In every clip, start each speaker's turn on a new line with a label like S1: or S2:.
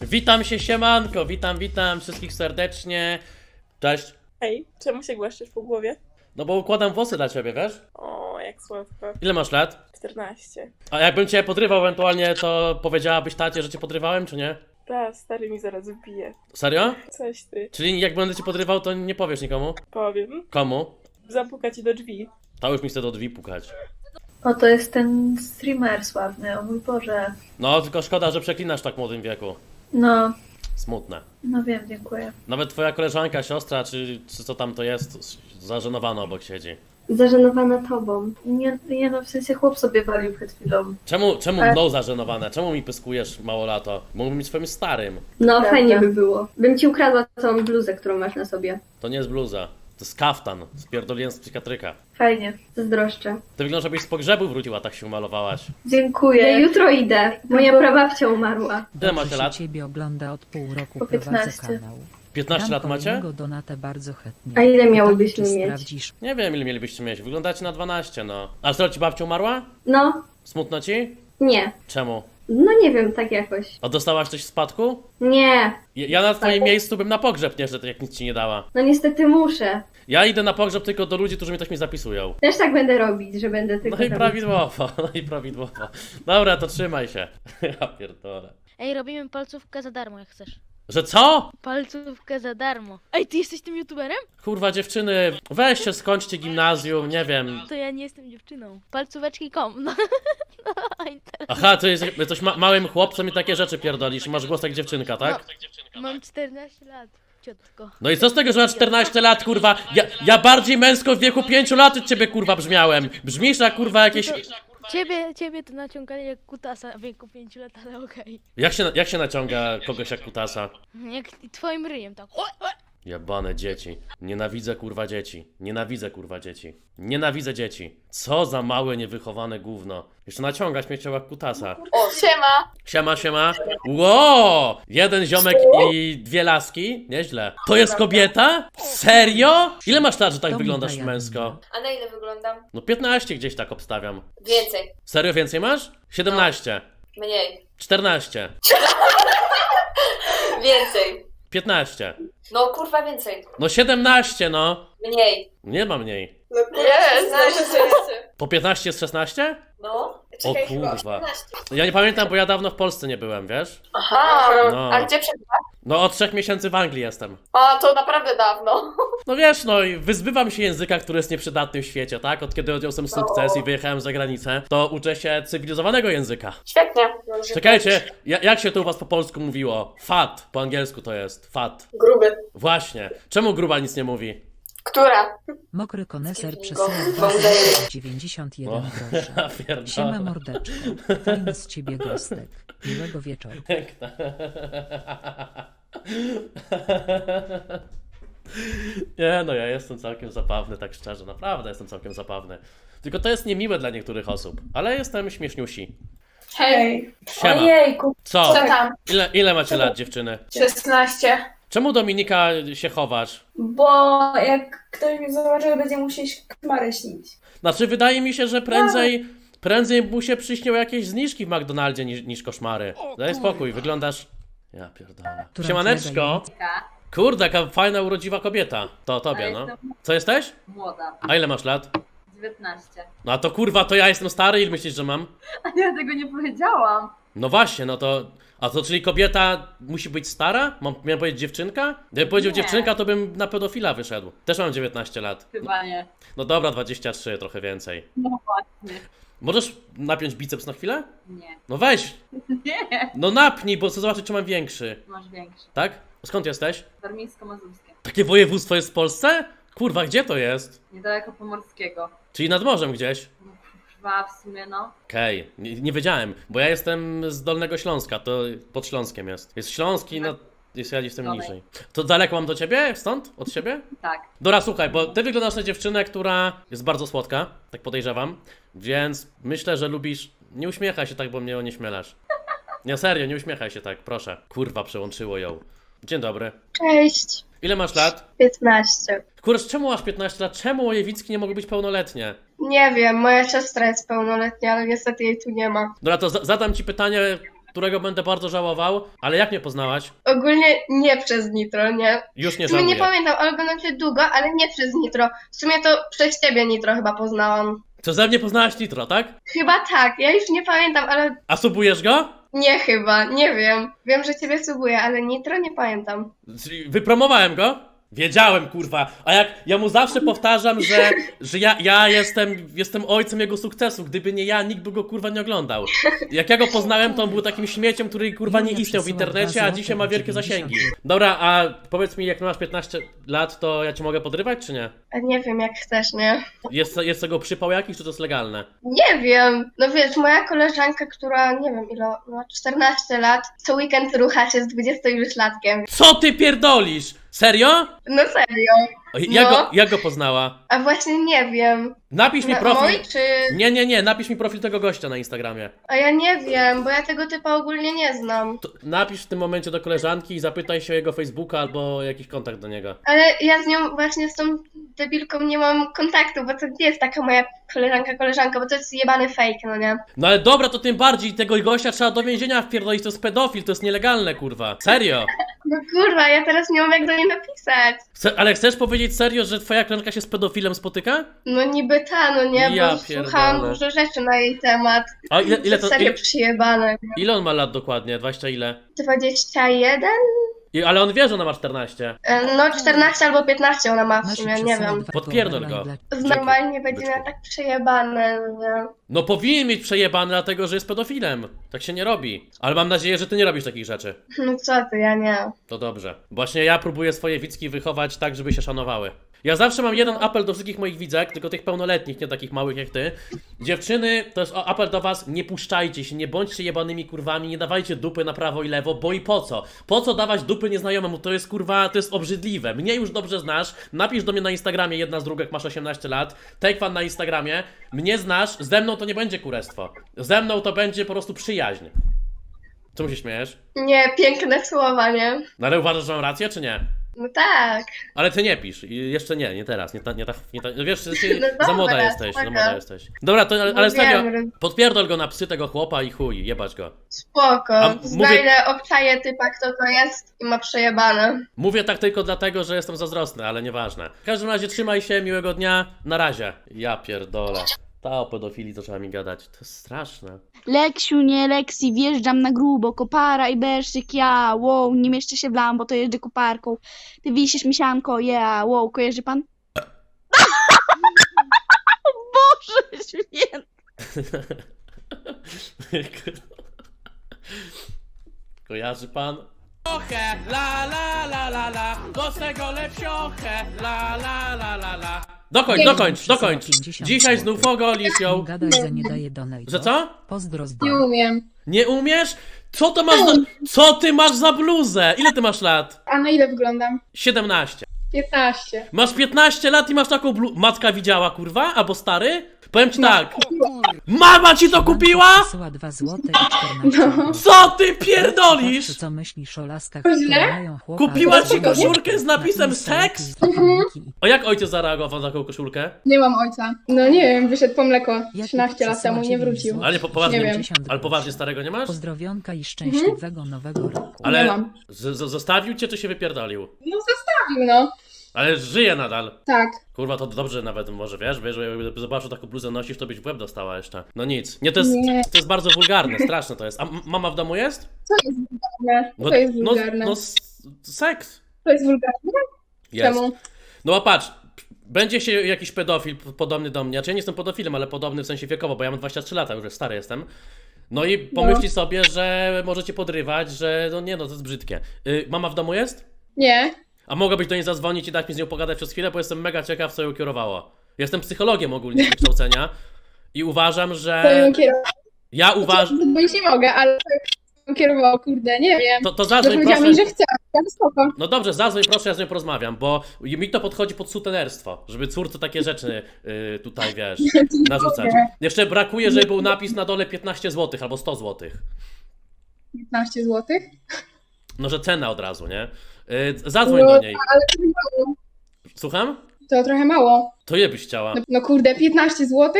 S1: Witam się, siemanko, witam, witam wszystkich serdecznie. Cześć.
S2: Hej, czemu się głaszczesz po głowie?
S1: No bo układam włosy dla ciebie, wiesz?
S2: O, jak słodko.
S1: Ile masz lat?
S2: 14.
S1: A jakbym cię podrywał ewentualnie, to powiedziałabyś tacie, że cię podrywałem, czy nie?
S2: Ta, stary mi zaraz wbije.
S1: Serio?
S2: Coś ty.
S1: Czyli jak będę cię podrywał, to nie powiesz nikomu?
S2: Powiem.
S1: Komu?
S2: Zapuka ci do drzwi.
S1: To już mi chce do drzwi pukać.
S3: O, to jest ten streamer sławny, o mój Boże.
S1: No, tylko szkoda, że przeklinasz w tak młodym wieku.
S3: No,
S1: Smutne.
S3: no wiem, dziękuję.
S1: Nawet twoja koleżanka, siostra, czy, czy co tam to jest, zażenowana obok siedzi.
S4: Zażenowana tobą.
S3: Nie, nie no, w sensie chłop sobie walił przed chwilą.
S1: Czemu, czemu
S3: Ale-
S1: mną zażenowane? Czemu mi pyskujesz mało lato? Mógłbym być swoim starym.
S4: No,
S3: Prawda.
S4: fajnie by było. Bym ci ukradła całą bluzę, którą masz na sobie.
S1: To nie jest bluza. To jest kaftan. Spierdoliłem z psychiatryka.
S3: Fajnie.
S4: Zazdroszczę.
S1: Ty wyglądasz, jakbyś z pogrzebu wróciła, tak się umalowałaś.
S3: Dziękuję.
S4: Ja jutro idę. Moja prababcia umarła.
S1: Ile macie
S5: się
S1: lat?
S5: ciebie ogląda od pół roku
S3: Po
S5: prowadzę
S3: 15.
S5: kanał.
S1: 15
S5: Dam
S1: lat macie?
S5: kolejnego donatę bardzo chętnie.
S4: A ile miałybyśmy
S5: czy
S4: mieć?
S5: sprawdzisz
S1: Nie wiem, ile mielibyście mieć. Wyglądacie na 12, no. A co, ci babcia umarła?
S4: No,
S1: Smutno ci?
S4: nie.
S1: Czemu?
S4: No nie wiem, tak jakoś.
S1: A dostałaś coś w spadku?
S4: Nie.
S1: Ja- Ja na twoim miejscu bym na pogrzeb nie szedł, jak nic ci nie dała.
S4: No niestety muszę.
S1: Ja idę na pogrzeb tylko do ludzi, którzy mi coś mi zapisują.
S4: Też tak będę robić, że będę tylko
S1: No i prawidłowo, no i prawidłowo. Dobra, to trzymaj się. Ja pierdolę.
S6: Ej, robimy palcówkę za darmo, jak chcesz.
S1: Że co?
S6: Palcówkę za darmo. Ej, ty jesteś tym youtuberem?
S1: Kurwa dziewczyny, weźcie, skończcie gimnazjum, nie wiem.
S6: To ja nie jestem dziewczyną. Palcóweczki.com. No, no.
S1: Aha, to jest coś ma małym chłopcem i takie rzeczy pierdolisz masz głos jak dziewczynka, tak?
S6: Mam 14 lat, ciotko.
S1: No i co z tego, że masz 14 lat, kurwa? Ja, ja bardziej męsko w wieku 5 lat od ciebie, kurwa, brzmiałem. Brzmisz jak, kurwa, jakieś...
S6: Ciebie, ciebie to naciągali jak kutasa w wieku 5 lat, ale okej.
S1: Jak się, jak się naciąga kogoś jak kutasa?
S6: Jak twoim ryjem tak.
S1: Jebane dzieci. Nienawidzę, kurwa, dzieci. Nienawidzę, kurwa, dzieci. Nienawidzę dzieci. Co za małe, niewychowane gówno. Jeszcze naciągać mnie chciał jak kutasa.
S2: O, siema!
S1: Siema, siema. Ło! Jeden ziomek i dwie laski? Nieźle. To jest kobieta? Serio? Ile masz lat, że tak wyglądasz męsko?
S7: A na ile wyglądam?
S1: No 15 gdzieś tak obstawiam.
S7: Więcej.
S1: Serio więcej masz? 17.
S7: Mniej.
S1: 14.
S7: Więcej.
S1: 15.
S7: No kurwa więcej.
S1: No 17 no.
S7: Mniej.
S1: Nie ma mniej.
S7: No
S2: Jest,
S1: Po 15 jest 16?
S7: No.
S1: O kurwa. Ja nie pamiętam, bo ja dawno w Polsce nie byłem, wiesz?
S2: Aha,
S1: No.
S2: a gdzie przebywasz?
S1: No od trzech miesięcy w Anglii jestem.
S2: A, to naprawdę dawno.
S1: No wiesz, no i wyzbywam się języka, który jest nieprzydatny w świecie, tak? Od kiedy odniosłem sukces i wyjechałem za granicę, to uczę się cywilizowanego języka.
S2: Świetnie.
S1: Czekajcie, ja, jak się to u was po polsku mówiło? Fat, po angielsku to jest. Fat.
S2: Gruby.
S1: Właśnie. Czemu gruba nic nie mówi?
S2: Która?
S5: Mokry koneser
S7: Go-
S5: przesyła
S7: Wądery.
S5: 91
S1: O,
S5: groszy.
S1: ja
S5: Siema
S1: pierdolę.
S5: mordeczko. Fajny z ciebie gostek. Miłego wieczoru.
S1: Piękna. Nie no, ja jestem całkiem zabawny, tak szczerze, naprawdę jestem całkiem zabawny. Tylko to jest niemiłe dla niektórych osób, ale jestem śmieszniusi.
S2: Hej.
S1: Siema.
S2: Ojejku,
S1: Co?
S2: co tam?
S1: Ile, ile macie lat, dziewczyny?
S2: 16.
S1: Czemu Dominika się chowasz?
S8: Bo jak ktoś mnie zobaczy, będzie mu się kmary śnić.
S1: Znaczy, wydaje mi się, że prędzej, prędzej mu się przyśnią jakieś zniżki w McDonaldzie niż, niż koszmary. Daj spokój, wyglądasz... Ja pierdolę.
S5: Która
S1: Siemaneczko! Kurde, jaka fajna, urodziwa kobieta. To tobie, no. Co jesteś?
S7: Młoda.
S1: A ile masz lat?
S7: 19.
S1: No a to kurwa, to ja jestem stary, ile myślisz, że mam?
S7: A ja tego nie powiedziałam.
S1: No właśnie, no to... A to czyli kobieta musi być stara? Mam, miałem powiedzieć dziewczynka? Gdybym powiedział
S7: Nie.
S1: dziewczynka, to bym na pedofila wyszedł. Też mam 19 lat.
S7: Chyba nie.
S1: No dobra, 23, trochę więcej.
S7: No właśnie.
S1: Możesz napiąć biceps na chwilę?
S7: Nie.
S1: No weź!
S7: Nie.
S1: No napnij, bo chcę zobaczyć, czy mam większy.
S7: Masz większy.
S1: Tak? Skąd jesteś?
S7: Warmińsko-mazurskie.
S1: Takie województwo jest w Polsce? Kurwa, gdzie to jest?
S7: Niedaleko Pomorskiego.
S1: Czyli nad morzem gdzieś?
S7: Chyba w sumie no.
S1: Okej, nie, nie wiedziałem, bo ja jestem z Dolnego Śląska, to pod Śląskiem jest. Jest Śląski, no jest ja jestem
S7: Dolej.
S1: niżej. To daleko mam do ciebie? Stąd? Od siebie?
S7: Tak.
S1: Dobra, słuchaj, bo ty wyglądasz na dziewczynę, która jest bardzo słodka, tak podejrzewam, więc myślę, że lubisz... Nie uśmiechaj się tak, bo mnie onieśmielasz. Nie, serio, nie uśmiechaj się tak, proszę. Kurwa, przełączyło ją. Dzień dobry.
S3: Cześć.
S1: Ile masz lat?
S3: 15.
S1: Kurczę, czemu masz 15 lat? Czemu moje Wicki nie mogły być pełnoletnie?
S3: Nie wiem, moja siostra jest pełnoletnia, ale niestety jej tu nie ma.
S1: Dobra, to za- zadam ci pytanie którego będę bardzo żałował, ale jak mnie poznałaś?
S9: Ogólnie nie przez Nitro, nie.
S1: Już nie
S9: W sumie nie
S1: żałuję.
S9: pamiętam, ale oglądam cię długo, ale nie przez Nitro. W sumie to przez ciebie Nitro chyba poznałam.
S1: Co ze mnie poznałaś Nitro, tak?
S9: Chyba tak, ja już nie pamiętam, ale
S1: A subujesz go?
S9: Nie chyba, nie wiem. Wiem, że ciebie subuję, ale Nitro nie pamiętam.
S1: Czyli Wypromowałem go? Wiedziałem, kurwa. A jak ja mu zawsze powtarzam, że, że ja, ja jestem, jestem ojcem jego sukcesu. Gdyby nie ja, nikt by go kurwa nie oglądał. Jak ja go poznałem, to on był takim śmieciem, który kurwa nie istniał w internecie, a dzisiaj ma wielkie
S5: 90.
S1: zasięgi. Dobra, a powiedz mi, jak masz 15 lat, to ja cię mogę podrywać, czy nie?
S9: Nie wiem, jak chcesz, nie?
S1: Jest, jest tego przypał jakiś, czy to jest legalne?
S9: Nie wiem. No wiesz, moja koleżanka, która nie wiem ile, ma 14 lat, co weekend rucha się z 20 już latkiem.
S1: Co ty pierdolisz? Serio?
S9: No serio.
S1: Jak,
S9: No.
S1: go, jak go poznała?
S9: A właśnie nie wiem.
S1: Napisz mi
S9: Na-
S1: profil.
S9: Mój czy...
S1: Nie, nie, nie, napisz mi profil tego gościa na Instagramie.
S9: A ja nie wiem, bo ja tego typa ogólnie nie znam.
S1: To napisz w tym momencie do koleżanki i zapytaj się o jego Facebooka albo jakiś kontakt do niego.
S9: Ale ja z nią właśnie z tą debilką nie mam kontaktu, bo to nie jest taka moja koleżanka, koleżanka, bo to jest jebany fake, no nie?
S1: No ale dobra, to tym bardziej tego gościa trzeba do więzienia wpierdolić, to jest pedofil, to jest nielegalne, kurwa. Serio.
S9: No kurwa, ja teraz nie mam jak do niej napisać.
S1: Chce, ale chcesz powiedzieć serio, że twoja koleżanka się z pedofilem spotyka?
S9: No niby ta, no nie,
S1: Ja
S9: bo słuchałam
S1: pierdolę.
S9: dużo rzeczy na jej temat.
S1: A ile, ile,
S9: to
S1: to,
S9: serio
S1: ile,
S9: przyjebane.
S1: ile on ma lat dokładnie? 20 ile?
S9: 21?
S1: I, ale on wie, że ona ma 14.
S9: E, No 14 albo 15 ona ma w sumie, nie wiem.
S1: Podpierdol go.
S9: Normalnie będzie miała tak przejebane, no nie?
S1: No powinien mieć przejebane dlatego, że jest pedofilem. Tak się nie robi. Ale mam nadzieję, że ty nie robisz takich rzeczy.
S9: No co ty, ja nie.
S1: To dobrze. Właśnie ja próbuję swoje widzki wychować tak, żeby się szanowały. Ja zawsze mam jeden apel do wszystkich moich widzek, tylko tych pełnoletnich, nie takich małych jak ty. Dziewczyny, to jest apel do was, nie puszczajcie się, nie bądźcie jebanymi kurwami, nie dawajcie dupy na prawo i lewo, bo i po co? Po co dawać dupy nieznajomemu? To jest kurwa, to jest obrzydliwe. Mnie już dobrze znasz, napisz do mnie na Instagramie, jedna z drugich, masz 18 lat, take fan na Instagramie, mnie znasz, ze mną to nie będzie kurestwo. Ze mną to będzie po prostu przyjaźń. Czemu się śmiejesz?
S9: Nie, piękne słowa, nie?
S1: No ale uważasz, że mam rację, czy nie?
S9: No tak.
S1: Ale ty nie pisz. Jeszcze nie, nie teraz. Nie ta, nie ta, nie ta, no wiesz, ty
S9: No
S1: za
S9: dobra,
S1: młoda jesteś, za
S9: spoko.
S1: młoda jesteś. Dobra, to, ale,
S9: No
S1: ale serio,
S9: wiem, że-
S1: podpierdol go na psy tego chłopa i chuj, jebać go.
S9: Spoko.
S1: A mówię-
S9: Znajdę, obczaję typa, kto to jest i ma przejebane.
S1: Mówię tak tylko dlatego, że jestem zazdrosny, ale nieważne. W każdym razie trzymaj się, miłego dnia, na razie. Ja pierdolę. Ta o pedofilii trzeba mi gadać. To jest straszne.
S10: Leksiu, nie Leksi, wjeżdżam na grubo, kopara i beszczyk, ja, wow, nie mieszczę się w lambo, to jeżdżę koparką. Ty wisisz misianko, ja, wow, kojarzy pan? Boże święty!
S1: Kojarzy pan? Oche, la la la la la, do tego lepsioche, la la la la la. Dokończ, dokończ, dokończ.
S5: 50
S1: Dzisiaj znów ogolisz ją.
S5: Gadaj, że nie daje donate.
S1: Że co?
S5: Pozdro z
S8: Nie
S5: domu.
S8: umiem.
S1: Nie umiesz? Co to masz za... Co ty masz za bluzę? Ile ty masz lat?
S8: A na ile wyglądam?
S1: 17.
S8: 15.
S1: Masz 15 lat i masz taką blu... Matka widziała, kurwa? Albo stary? Powiem ci tak. Mama ci to kupiła?
S5: 2 złote i 14
S8: No.
S1: Co ty pierdolisz?
S5: co myślisz o laskach,
S8: To
S5: które
S8: źle?
S5: mają chłopa
S1: Kupiła ci koszulkę z
S5: na
S1: napisem seks?
S5: zakonniki.
S1: O jak ojciec zareagował na taką koszulkę?
S8: Nie mam ojca. No nie wiem, wyszedł po mleko
S5: Jaki
S8: 13 lat temu nie wrócił.
S5: 9
S1: Ale po, poważnie,
S8: Nie wiem.
S5: 50
S1: ale poważnie starego nie masz?
S5: Pozdrowionka i szczęśliwego nowego roku.
S1: Ale
S8: Nie mam.
S1: z- z- zostawił cię czy się wypierdolił?
S8: No zostawił, no.
S1: Ale żyje nadal.
S8: Tak.
S1: Kurwa, to dobrze nawet może, wiesz, wiesz, jakby zobaczył taką bluzę nosisz, to byś w łeb dostała jeszcze. No nic. Nie, to jest,
S8: Nie.
S1: to jest bardzo wulgarne, straszne to jest. A m- mama w domu jest?
S8: Co jest wulgarne?
S1: No,
S8: To jest
S1: no,
S8: wulgarne.
S1: no s- seks.
S8: To jest wulgarne?
S1: Jest.
S8: Czemu?
S1: No a patrz, będzie się jakiś pedofil p- podobny do mnie, znaczy ja nie jestem pedofilem, ale podobny w sensie wiekowo, bo ja mam 23 lata, już stary jestem. No i pomyślcie sobie, że możecie podrywać, że no nie no, to jest brzydkie. Y, mama w domu jest?
S8: Nie.
S1: A mogłabyś do niej zadzwonić i dać mi z nią pogadać przez chwilę, bo jestem mega ciekaw, co ją kierowało. Jestem psychologiem ogólnie z wykształcenia i uważam,
S8: ją
S1: że...
S8: kierowało.
S1: Ja uważam...
S8: Bo już nie mogę, ale to ją kierowało, kurde, nie wiem.
S1: To, to
S8: No
S1: zadzwoń
S8: powiedziała
S1: proszę...
S8: mi, że chce. Ja to spoko.
S1: No dobrze, zadzwoń proszę, ja z nią porozmawiam, bo mi to podchodzi pod sutenerstwo, żeby córce takie rzeczy y, tutaj, wiesz, narzucać. Jeszcze brakuje, żeby był napis na dole 15 zł albo 100 zł.
S8: 15 zł.
S1: No, że cena od razu, nie? Y, zadzwoń
S8: No,
S1: do niej.
S8: ale to mało.
S1: Słucham?
S8: To trochę mało.
S1: To je byś chciała.
S8: No, no kurde, 15 zł?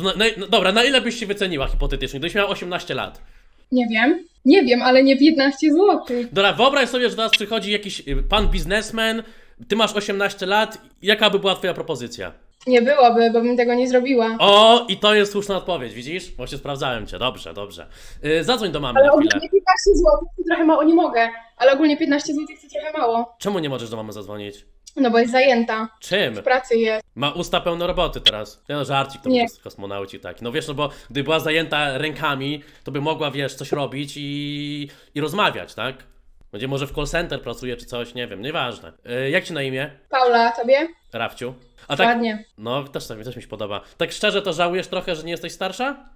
S1: No, no, no, dobra, na ile byś się wyceniła hipotetycznie, gdybyś miała 18 lat?
S8: Nie wiem. Nie wiem, ale nie 15 zł.
S1: Dobra, wyobraź sobie, że do nas przychodzi jakiś y, pan biznesmen, ty masz 18 lat, jaka by była twoja propozycja?
S8: Nie byłoby, bo bym tego nie zrobiła.
S1: O, i to jest słuszna odpowiedź, widzisz? Właśnie sprawdzałem cię, dobrze, dobrze. Yy, zadzwoń do mamy
S8: Ale
S1: na chwilę.
S8: ogólnie 15 zł to trochę mało, nie mogę. Ale ogólnie 15 zł to trochę mało.
S1: Czemu nie możesz do mamy zadzwonić?
S8: No bo jest zajęta.
S1: Czym?
S8: W pracy jest.
S1: Ma usta pełne roboty teraz. Ja no żarcik, to
S8: Nie.
S1: prostu kosmonauci taki. No wiesz, no bo gdy była zajęta rękami, to by mogła, wiesz, coś robić i, i rozmawiać, tak? Będzie może w call center pracuje czy coś, nie wiem, nieważne. Yy, jak ci na imię?
S8: Paula, tobie?
S1: Rafciu. A tak,
S8: Ładnie.
S1: no też, też mi się podoba. Tak szczerze to żałujesz trochę, że nie jesteś starsza?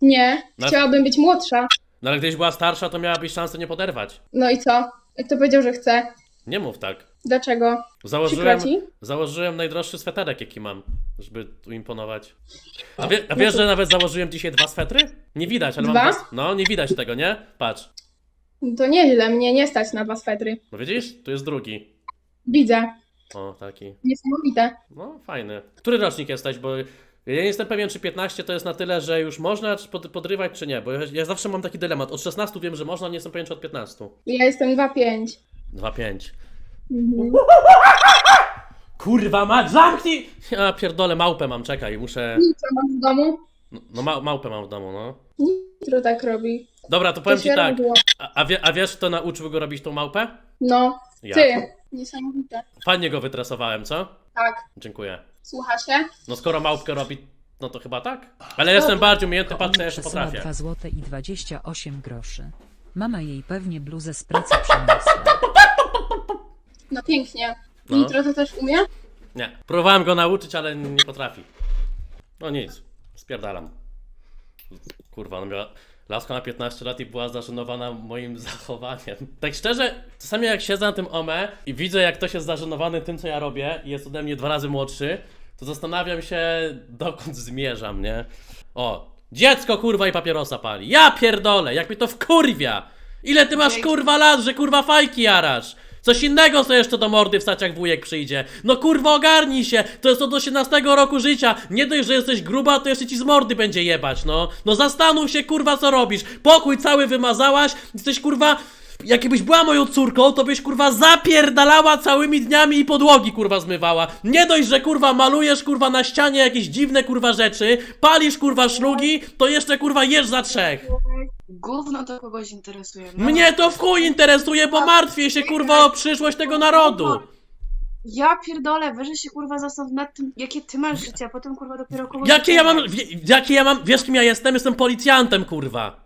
S8: Nie,
S1: No.
S8: chciałabym być młodsza.
S1: No ale gdybyś była starsza, to miałabyś szansę nie poderwać.
S8: No i co? Kto powiedział, że chce?
S1: Nie mów tak.
S8: Dlaczego?
S1: Założyłem,
S8: Przykro ci?
S1: założyłem najdroższy sweterek, jaki mam, żeby tu imponować. A, wie, a wiesz, że nawet założyłem dzisiaj dwa swetry? Nie widać, ale mam dwa. No, nie widać tego, nie? Patrz.
S8: To nieźle, mnie nie stać na dwa swetry.
S1: No widzisz? Tu jest drugi.
S8: Widzę.
S1: O, taki.
S8: Niesamowite.
S1: No, fajny. Który rocznik jesteś? Bo ja nie jestem pewien, czy 15 to jest na tyle, że już można czy pod, podrywać, czy nie. Bo ja, ja zawsze mam taki dylemat. Od 16 wiem, że można, nie jestem pewien, czy od 15.
S8: Ja jestem 2,5.
S1: 2-5.
S8: Mhm.
S1: Kurwa mać, zamknij! Ja pierdolę, małpę mam, czekaj, muszę...
S8: Co masz w domu?
S1: No, no ma, małpę mam w domu, no.
S8: Jutro tak robi.
S1: Dobra, to powiem
S8: To
S1: ci tak. A, a, wie, a wiesz, kto nauczył go robić tą małpę?
S8: No,
S1: Ja.
S8: ty. Niesamowite.
S1: Fajnie go wytresowałem, co?
S8: Tak.
S1: Dziękuję.
S8: Słucha się?
S1: No skoro małpkę robi, no to chyba tak. Ale jestem bardziej umiejętny, patrzę, jeszcze potrafię.
S5: 2 złote i 28 groszy. Mama jej pewnie bluzę z pracy przyniosła.
S8: No pięknie.
S1: No.
S8: Nitro to też umie?
S1: Nie. Próbowałem go nauczyć, ale nie potrafi. No nic. Spierdalam. Kurwa, no miała... Laska ma 15 lat i była zażenowana moim zachowaniem. Tak szczerze, czasami jak siedzę na tym OME i widzę, jak ktoś jest zażenowany tym, co ja robię i jest ode mnie dwa razy młodszy, to zastanawiam się, dokąd zmierzam, nie? O, dziecko kurwa i papierosa pali. Ja pierdolę, jak mnie to wkurwia! Ile ty masz kurwa lat, że kurwa fajki jarasz? Coś innego co jeszcze do mordy wstać jak wujek przyjdzie. No kurwa ogarnij się, to jest od 18 roku życia. Nie dość, że jesteś gruba, to jeszcze ci z mordy będzie jebać, no. No zastanów się kurwa co robisz. Pokój cały wymazałaś, jesteś kurwa... Jakbyś była moją córką, to byś kurwa zapierdalała całymi dniami i podłogi kurwa zmywała. Nie dość, że kurwa malujesz kurwa na ścianie jakieś dziwne kurwa rzeczy, palisz kurwa szlugi, to jeszcze kurwa jesz za trzech.
S11: Gówno to kogoś interesuje.
S1: Mnie to w chuj interesuje, bo martwię się kurwa o przyszłość tego narodu.
S11: Ja pierdolę, wyżej się kurwa zastanów nad tym, jakie ty masz życie, a potem kurwa dopiero kogoś...
S1: Jakie ja mam, wie, jakie ja mam, wiesz kim ja jestem? Jestem policjantem kurwa.